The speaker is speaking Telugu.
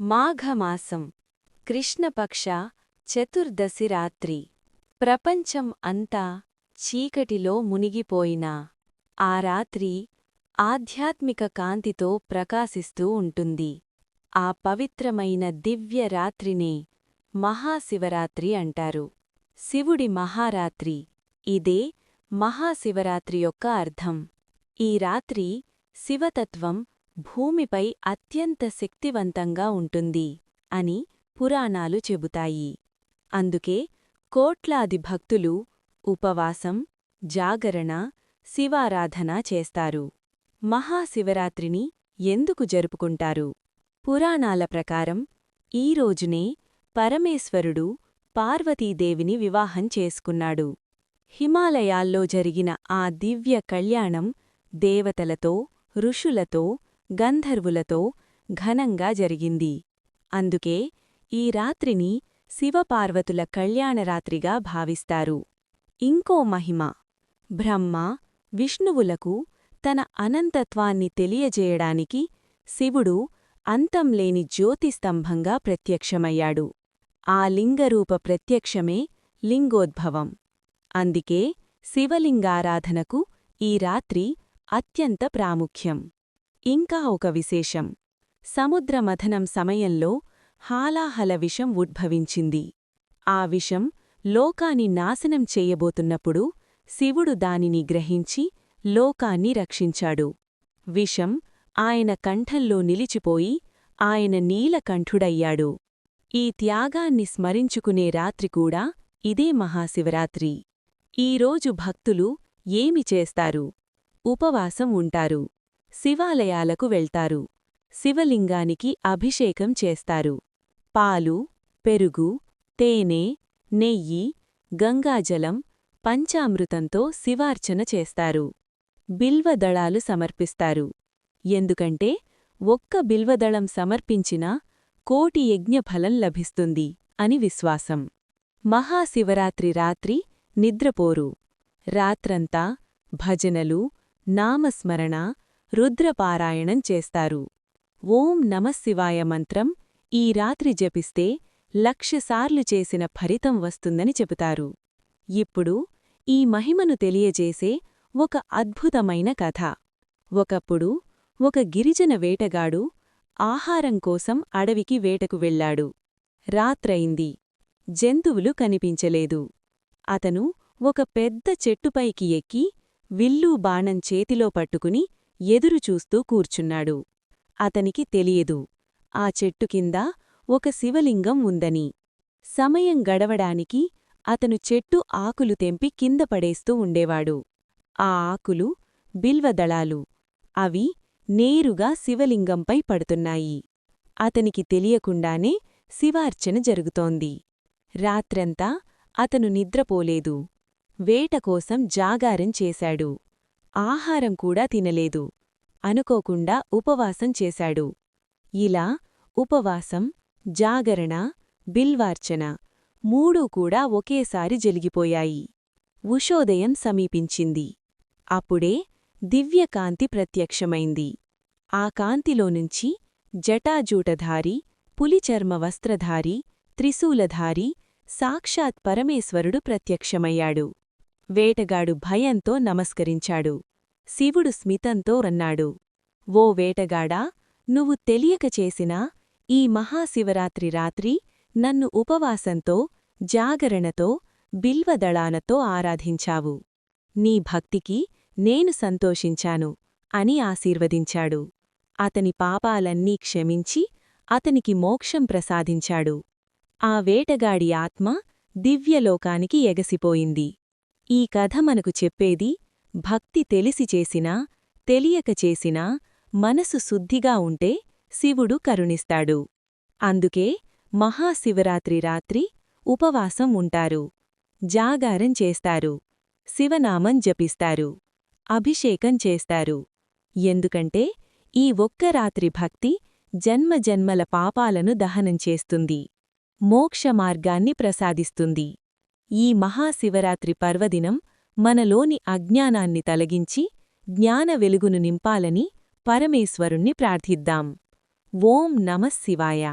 మాఘమాసం కృష్ణపక్ష చతుర్దశి రాత్రి. ప్రపంచం అంతా చీకటిలో మునిగిపోయినా ఆ రాత్రి ఆధ్యాత్మిక కాంతితో ప్రకాశిస్తూ ఉంటుంది. ఆ పవిత్రమైన దివ్య రాత్రినే మహాశివరాత్రి అంటారు. శివుడి మహారాత్రి ఇదే మహాశివరాత్రి యొక్క అర్థం. ఈ రాత్రి శివతత్వం భూమిపై అత్యంత శక్తివంతంగా ఉంటుంది అని పురాణాలు చెబుతాయి. అందుకే కోట్లాది భక్తులు ఉపవాసం జాగరణ శివారాధన చేస్తారు. మహాశివరాత్రిని ఎందుకు జరుపుకుంటారు? పురాణాల ప్రకారం ఈ రోజునే పరమేశ్వరుడు పార్వతీదేవిని వివాహం చేసుకున్నాడు. హిమాలయాల్లో జరిగిన ఆ దివ్య కళ్యాణం దేవతలతో ఋషులతో గంధర్వులతో ఘనంగా జరిగింది. అందుకే ఈ రాత్రిని శివపార్వతుల కళ్యాణరాత్రిగా భావిస్తారు. ఇంకో మహిమ బ్రహ్మ విష్ణువులకు తన అనంతత్వాన్ని తెలియజేయడానికి శివుడు అంతంలేని జ్యోతిస్తంభంగా ప్రత్యక్షమయ్యాడు. ఆ లింగరూప ప్రత్యక్షమే లింగోద్భవం. అందుకే శివలింగారాధనకు ఈ రాత్రి అత్యంత ప్రాముఖ్యం. ఇంకా ఒక విశేషం. సముద్రమథనం సమయంలో హాలాహల విషం ఉద్భవించింది. ఆ విషం లోకాన్ని నాశనం చేయబోతున్నప్పుడు శివుడు దానిని గ్రహించి లోకాన్ని రక్షించాడు. విషం ఆయన కంఠంలో నిలిచిపోయి ఆయన నీలకంఠుడయ్యాడు. ఈ త్యాగాన్ని స్మరించుకునే రాత్రికూడా ఇదే మహాశివరాత్రి. ఈరోజు భక్తులు ఏమి చేస్తారు? ఉపవాసం ఉంటారు. శివాలయాలకు వెళ్తారు. శివలింగానికి అభిషేకం చేస్తారు. పాలు పెరుగు తేనె నెయ్యి గంగాజలం పంచామృతంతో శివార్చన చేస్తారు. బిల్వదళాలు సమర్పిస్తారు. ఎందుకంటే ఒక్క బిల్వదళం సమర్పించినా కోటి యజ్ఞఫలం లభిస్తుంది అని విశ్వాసం. మహాశివరాత్రి రాత్రి నిద్రపోరు. రాత్రంతా భజనలు నామస్మరణ రుద్రపారాయణం చేస్తారు. ఓం నమశివాయ మంత్రం ఈ రాత్రి జపిస్తే లక్షసార్లు చేసిన ఫలితం వస్తుందని చెబుతారు. ఇప్పుడు ఈ మహిమను తెలియజేసే ఒక అద్భుతమైన కథ. ఒకప్పుడు ఒక గిరిజన వేటగాడు ఆహారం కోసం అడవికి వేటకు వెళ్ళాడు రాత్రయింది. జంతువులు కనిపించలేదు. అతను ఒక పెద్ద చెట్టుపైకి ఎక్కి విల్లూ బాణం చేతిలో పట్టుకుని ఎదురుచూస్తూ కూర్చున్నాడు. అతనికి తెలియదు. ఆ చెట్టు కింద ఒక శివలింగం ఉందని. సమయం గడవడానికి అతను చెట్టు ఆకులు తెంపి కింద పడేస్తూ ఉండేవాడు. ఆ ఆకులు బిల్వదళాలు అవి నేరుగా శివలింగంపై పడుతున్నాయి. అతనికి తెలియకుండానే శివార్చన జరుగుతోంది. రాత్రంతా అతను నిద్రపోలేదు. వేటకోసం జాగారం చేశాడు. ఆహారం కూడా తినలేదు. అనుకోకుండా ఉపవాసం చేశాడు. ఇలా ఉపవాసం జాగరణ బిల్వార్చన మూడూ కూడా ఒకేసారి జరిగిపోయాయి. ఉషోదయం సమీపించింది. అప్పుడే దివ్యకాంతి ప్రత్యక్షమైంది. ఆ కాంతిలోనుంచి జటాజూటధారి పులిచర్మ వస్త్రధారి త్రిశూలధారి సాక్షాత్ పరమేశ్వరుడు ప్రత్యక్షమయ్యాడు. వేటగాడు భయంతో నమస్కరించాడు. శివుడు స్మితంతో అన్నాడు ఓ వేటగాడా నువ్వు తెలియక చేసినా ఈ మహాశివరాత్రి రాత్రి నన్ను ఉపవాసంతో జాగరణతో బిల్వదళానతో ఆరాధించావు. నీ భక్తికి నేను సంతోషించాను అని ఆశీర్వదించాడు. అతని పాపాలన్నీ క్షమించి అతనికి మోక్షం ప్రసాదించాడు. ఆ వేటగాడి ఆత్మ దివ్యలోకానికి ఎగసిపోయింది. ఈ కథ మనకు చెప్పేది భక్తి తెలిసి చేసినా తెలియక చేసినా మనసు శుద్ధిగా ఉంటే శివుడు కరుణిస్తాడు. అందుకే మహాశివరాత్రి రాత్రి ఉపవాసం ఉంటారు. జాగారం చేస్తారు. శివనామం జపిస్తారు. అభిషేకం చేస్తారు. ఎందుకంటే ఈ ఒక్క రాత్రి భక్తి జన్మజన్మల పాపాలను దహనం చేస్తుంది. మోక్షమార్గాన్ని ప్రసాదిస్తుంది. ఈ మహాశివరాత్రి పర్వదినం మనలోని అజ్ఞానాన్ని తొలగించి జ్ఞాన వెలుగును నింపాలని పరమేశ్వరుణ్ణి ప్రార్థిద్దాం. ఓం నమః శివాయ.